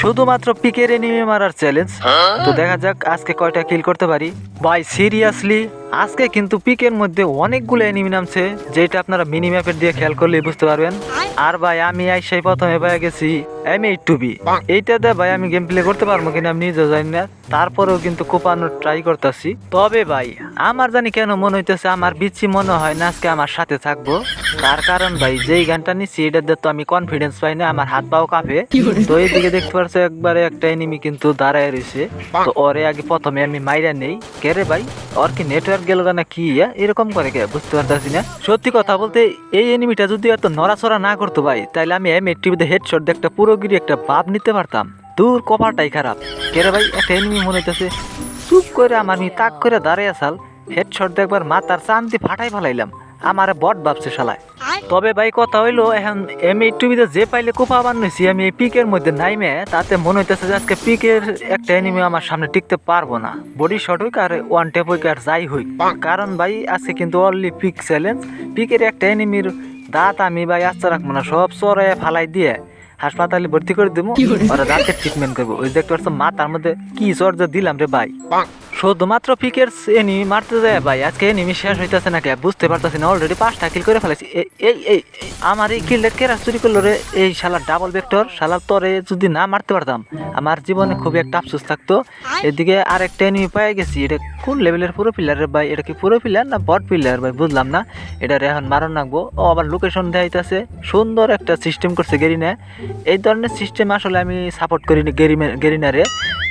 শুধুমাত্র পিকের এনিমি মারার চ্যালেঞ্জ তো দেখা যাক আজকে কয়টা কিল করতে পারি। ভাই সিরিয়াসলি আজকে কিন্তু পিকের মধ্যে অনেকগুলো এনিমি নামছে যেটা আপনারা মিনি ম্যাপের দিয়ে খেয়াল করলে বুঝতে পারবেন। আর ভাই আমি আই সেই প্রথমে পাই গেছি এম এইট টু বি এইটাতে ভাই আমি গেম প্লে করতে পারব কিনা আমি নিজে জানি না। তারপরেও কিন্তু কোপানোর ট্রাই করতেছি। তবে ভাই আমার জানি কেন মনে হইতেছে আমার বিচ্ছি মনে হয় না আজকে আমার সাথে থাকব। তার কারণ ভাই যেই গানটা নিচ্ছি এটাতে তো আমি কনফিডেন্স পাই না আমার হাত পাও কাঁপে। তো এইদিকে দেখতে পারছ একবারে একটা এনিমি কিন্তু দাঁড়ায় রয়েছে তো ওরে আগে প্রথমে আমি মাইরা নেই। কে রে ভাই? ওর কি নেটওয়ার্ক গেল না কি? এরকম করে কে? বুঝতে পারতাছি না। সত্যি কথা বলতে, এই এনিমিটা যদি এত নড়াচড়া না করতো ভাই তাহলে আমি এম টিভিতে হেডশট দিয়ে একটা পুরোগিরি একটা বাপ নিতে পারতাম। দূর কপারটাই খারাপ। কে রে ভাই, একটা এনিমি মনে হইতেছে। চুপ করে আমার মি তাক করে দাঁড়িয়ে আসাল হেডশট দিয়ে একবার মাথার শান্তি ফাটাই ফেলাইলাম। আমার বট ভাবছে শালায়। তবে ভাই কথা হইল এখন এম এই টিভিতে যে পাইলে কোপা বানিয়েছি আমি এই পিকের মধ্যে নাইমে তাতে মনে হইতেছে যে আজকে পিকের একটা এনিমি আমার সামনে টিকতে পারব না। বডি শট হইক আর ওয়ান টেপ হইক আর যাই হইক কারণ ভাই আজকে কিন্তু অনলি পিক চ্যালেঞ্জ পিকের একটা এনিমির দাঁত আমি ভাই আস্তে রাখব না সব সরে ফালাই দিয়ে হাসপাতালে ভর্তি করে দেবো। ওরা দাঁতের ট্রিটমেন্ট করব। ওই দেখতে পাচ্ছ মাথার মধ্যে কি জ্বর যে দিলাম রে ভাই। শুধুমাত্র পিকের এনিমি মারতে যায় ভাই। আজকে এনিমি শেষ হইতেছে নাকি? বুঝতে পারতেছি না অলরেডি পাঁচটা কিল করে ফেলেছি। এই এই আমার এই কিলটা কেরা চুরি করল রে? এই শালার ডাবল ভেক্টর শালার তরে যদি না মারতে পারতাম আমার জীবনে খুবই একটা আফসোস থাকতো। এদিকে আরেকটা এনিমি পেয়ে গেছি এটা কোন লেভেলের পুরো পিলারের ভাই? এটা কি পুরো পিলার না বট পিলার ভাই? বুঝলাম না। এটা এখন মারণ রাখব ও আবার লোকেশন দেখাইতেছে। সুন্দর একটা সিস্টেম করছে গেরিনা। এই ধরনের সিস্টেম আসলে আমি সাপোর্ট করি গেরিনারে।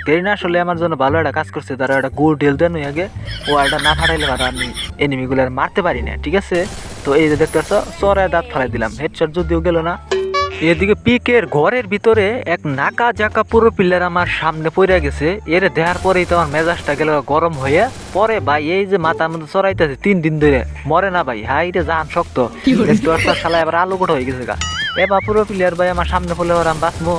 গেরিনা আসলে আমার জন্য ভালো একটা কাজ করছে তারা একটা গুড হেল দেন আগে ও এটা না ফাটাইলে ভালো আমি এনিমিগুলো আর মারতে পারি না ঠিক আছে? তো এই যে দেখতে পাচ্ছ চড়ায় দাঁত ফালাই দিলাম হেডশট যদিও গেল না। এদিকে পিকের ঘরের ভিতরে এক নাকা জাকা পুরো পিল্লার আমার সামনে পড়ে গেছে এর দেখার পরেই তো আমার মেজাজটা গেল গরম হয়ে পরে ভাই এই যে মাথার মধ্যে চড়াইতেছে তিন দিন ধরে মরে না ভাই হাই রে জাহান শক্ত। পাচ্ছ শালা এবার আলু গোটা হয়ে গেছে গা। এবার পুরো প্লেয়ার ভাই আমার সামনে পড়লে আমি বাঁচবো।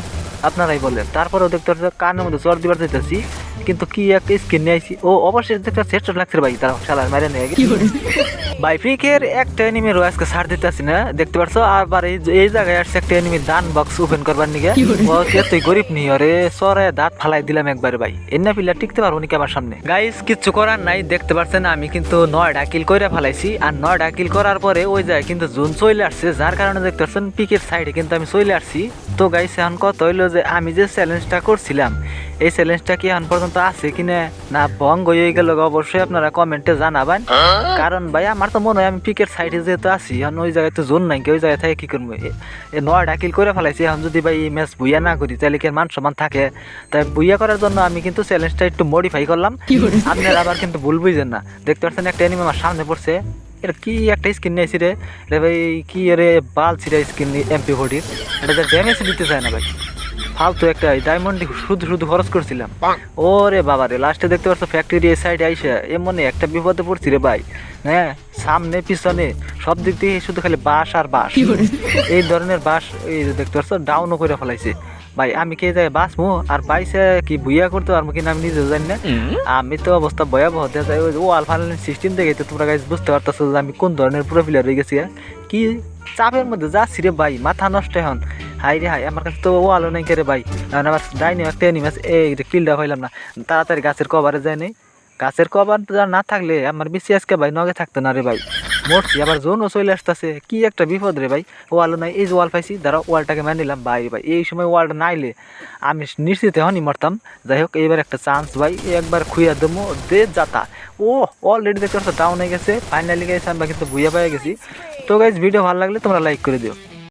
আপনারাই বলেন। তারপরেও দেখতে পাচ্ছি কানের মধ্যে জ্বর দিবার দিতেছি কিন্তু কি একটা স্কিন নিয়ে আইছি। ও অবশ্যই দেখতে সেট লাগছে ভাই। তারা শালার মারে নিয়ে ভাই ফ্রিকের একটা এনিমি রো আজকে ছাড় দিতেছি না দেখতে পারছ আবার এই এই জায়গায় আসছে একটা এনিমি দান বক্স ওপেন করবার নিগে। ও কে তুই গরিব নি? ওরে সরে দাঁত ফালাই দিলাম একবারে ভাই। এন্না পিলা টিকতে পারব নাকি আমার সামনে? গাইস কিচ্ছু করার নাই দেখতে পারছেন আমি কিন্তু নয়টা কিল করে ফেলাইছি। আর নয়টা কিল করার পরে ওই জায়গায় কিন্তু জোন চলে আসছে যার কারণে দেখতে পাচ্ছেন পিকের সাইডে কিন্তু আমি চলে আসছি। তো গাইস এখন কত হইল যে আমি যে চ্যালেঞ্জটা করছিলাম এই চ্যালেঞ্জটা কি এখন পর্যন্ত আছে কিনা না? ভঙ্গ হয়ে গেল অবশ্যই আপনারা কমেন্টে জানাবেন। কারণ ভাই আমার তো মনে হয় আমি পিকের সাইডে যেহেতু আছি এখন ওই জায়গায় তো জোন নাই কি ওই জায়গায় থেকে কি করব? এ- নয়টা কিল করে ফেলাইছি এখন যদি ভাই এই ম্যাচ বুইয়া না করি তাহলে কি মান সম্মান থাকে? তাই বুইয়া করার জন্য আমি কিন্তু চ্যালেঞ্জটা একটু মডিফাই করলাম। আপনারা আবার কিন্তু ভুল বুঝছেন না। দেখতে পাচ্ছেন একটা এনিমি আমার সামনে পড়ছে। এটা কি একটা স্কিন নিয়েছি রে? রে ভাই কি রে বাল ছিঁড়া স্কিন এমপি ফোর্টির এটা ড্যামেজ দিতে চায় না ভাই। ফালতু একটা ডায়মন্ড শুধু শুধু খরচ করছিলাম। ওরে বাবা রে লাস্টে দেখতে পাচ্ছ ফ্যাক্টরি এই সাইডে আইসে এমন একটা বিপদে পড়ছি রে ভাই। হ্যাঁ সামনে পিছনে সব দিক দিয়ে শুধু খালি বাস আর বাস এই ধরনের বাস এই যে দেখতে পাচ্ছ ডাউনও করে ফেলাইছে। ভাই আমি কে যাই বাঁচবো আর পাইছে কি ভুইয়া করতে পারব কিনা আমি নিজেও জানি না। আমি তো অবস্থা ভয়াবহ দেখা যায় ওই ওয়াল ফাইনাল সিস্টেম দেখে তো তোমরা গাইজ বুঝতে পারতেছো যে আমি কোন ধরনের প্রোফাইলার হয়ে গেছি? কি চাপের মধ্যে যাচ্ছি রে ভাই মাথা নষ্ট এখন। হাই রে হাই, আমার কাছে তো ওয়ালও নেই কে রে ভাই। এখন আমার ডাইনি একটা এনিমাস এই কিলটা হইলাম না। তাড়াতাড়ি গাছের কভারে যায় নেই গাছের কভার না থাকলে আমার আজকে ভাই নগে থাকতো না রে ভাই। মরছি, আবার জোনও চলে আসতেছে। কি একটা বিপদ রে ভাই। ওয়ালও নাই, এই যে ওয়াল পাইছি দাঁড়া ওয়ালটাকে মেনে নিলাম। ভাই ভাই, এই সময় ওয়ালটা নাইলে আমি নিশ্চিত এখনই মরতাম। যাই হোক, এইবার একটা চান্স ভাই, একবার খুইয়া দেবো দে যাতা। ও অলরেডি দেখতে পাচ্ছ ডাউন হয়ে গেছে। ফাইনালি গেছে আমরা কিন্তু ভুইয়া পেয়ে গেছি। তো গাইজ ভিডিও ভালো লাগলে তোমরা লাইক করে দিও।